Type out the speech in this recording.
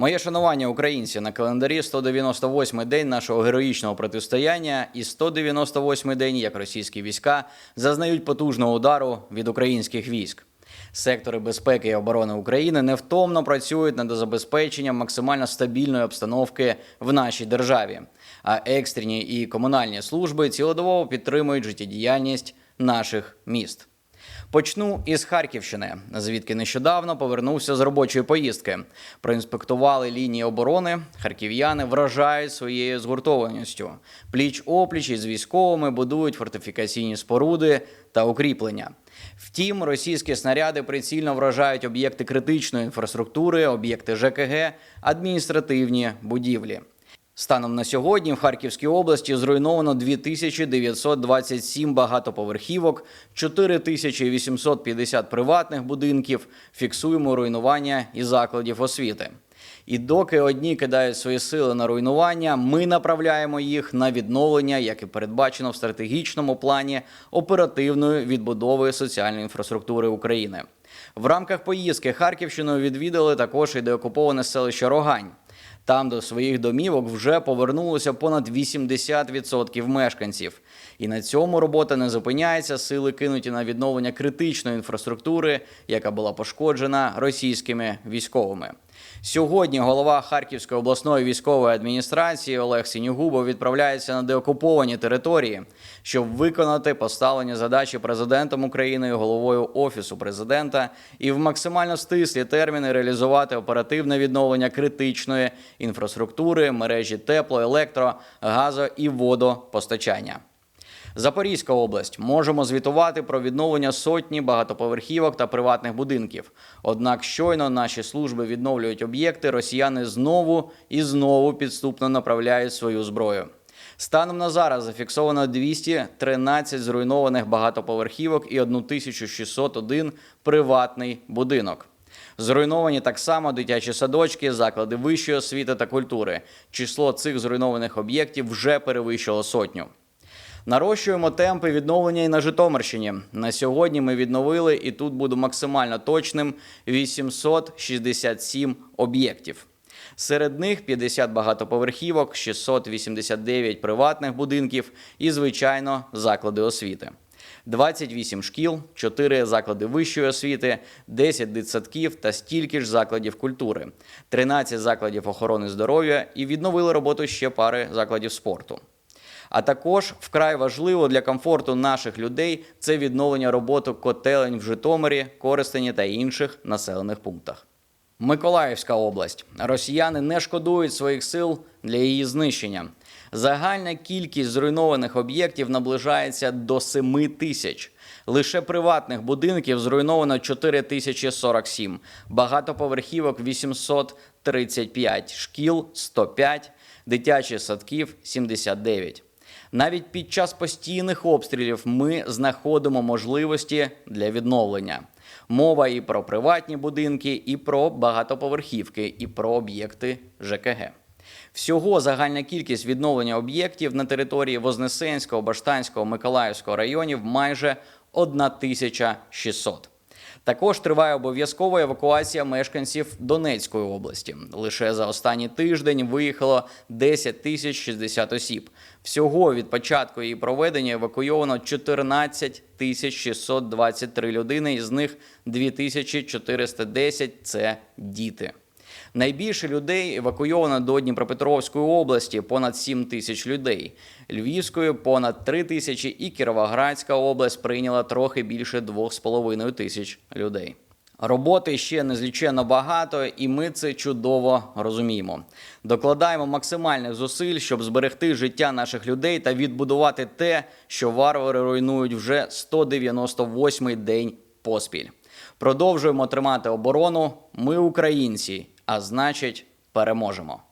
Моє шанування українці на календарі 198-й день нашого героїчного протистояння і 198-й день, як російські війська зазнають потужного удару від українських військ. Сектори безпеки і оборони України невтомно працюють над забезпеченням максимально стабільної обстановки в нашій державі. А екстрені і комунальні служби цілодобово підтримують життєдіяльність наших міст. Почну із Харківщини, звідки нещодавно повернувся з робочої поїздки. Проінспектували лінії оборони. Харків'яни вражають своєю згуртованістю. Пліч опліч із військовими будують фортифікаційні споруди та укріплення. Втім, російські снаряди прицільно вражають об'єкти критичної інфраструктури, об'єкти ЖКГ, адміністративні будівлі. Станом на сьогодні в Харківській області зруйновано 2927 багатоповерхівок, 4850 приватних будинків. Фіксуємо руйнування і закладів освіти. І доки одні кидають свої сили на руйнування, ми направляємо їх на відновлення, як і передбачено в стратегічному плані оперативної відбудови соціальної інфраструктури України. В рамках поїздки Харківщиною відвідали також і деокуповане селище Рогань. Там до своїх домівок вже повернулося понад 80% мешканців. І на цьому робота не зупиняється. Сили кинуті на відновлення критичної інфраструктури, яка була пошкоджена російськими військовими. Сьогодні голова Харківської обласної військової адміністрації Олег Сінюгубов відправляється на деокуповані території, щоб виконати поставлені задачі президентом України головою офісу президента і в максимально стислі терміни реалізувати оперативне відновлення критичної інфраструктури, мережі тепло, електро, газо і водопостачання. Запорізька область можемо звітувати про відновлення сотні багатоповерхівок та приватних будинків. Однак щойно наші служби відновлюють об'єкти, росіяни знову і знову підступно направляють свою зброю. Станом на зараз зафіксовано 213 зруйнованих багатоповерхівок і 1601 приватний будинок. Зруйновані так само дитячі садочки, заклади вищої освіти та культури. Число цих зруйнованих об'єктів вже перевищило сотню. Нарощуємо темпи відновлення і на Житомирщині. На сьогодні ми відновили, і тут буду максимально точним: 867 об'єктів. Серед них 50 багатоповерхівок, 689 приватних будинків і, звичайно, заклади освіти. 28 шкіл, 4 заклади вищої освіти, 10 дитсадків та стільки ж закладів культури, 13 закладів охорони здоров'я і відновили роботу ще пари закладів спорту. А також вкрай важливо для комфорту наших людей це відновлення роботи котелень в Житомирі, Коростені та інших населених пунктах. Миколаївська область. Росіяни не шкодують своїх сил для її знищення. Загальна кількість зруйнованих об'єктів наближається до 7 тисяч. Лише приватних будинків зруйновано 4047, багатоповерхівок 835, шкіл 105, дитячих садків 79. Навіть під час постійних обстрілів ми знаходимо можливості для відновлення. Мова і про приватні будинки, і про багатоповерхівки, і про об'єкти ЖКГ. Всього загальна кількість відновлення об'єктів на території Вознесенського, Баштанського, Миколаївського районів майже 1600. Також триває обов'язкова евакуація мешканців Донецької області. Лише за останній тиждень виїхало 10 тисяч 60 осіб. Всього від початку її проведення евакуйовано 14 тисяч 623 людини, із них 2410 – це діти. Найбільше людей евакуйовано до Дніпропетровської області понад 7 тисяч людей. Львівської понад 3 тисячі і Кіровоградська область прийняла трохи більше 2,5 тисяч людей. Роботи ще незліченно багато, і ми це чудово розуміємо. Докладаємо максимальних зусиль, щоб зберегти життя наших людей та відбудувати те, що варвари руйнують вже 198-й день поспіль. Продовжуємо тримати оборону. Ми українці, а значить, переможемо.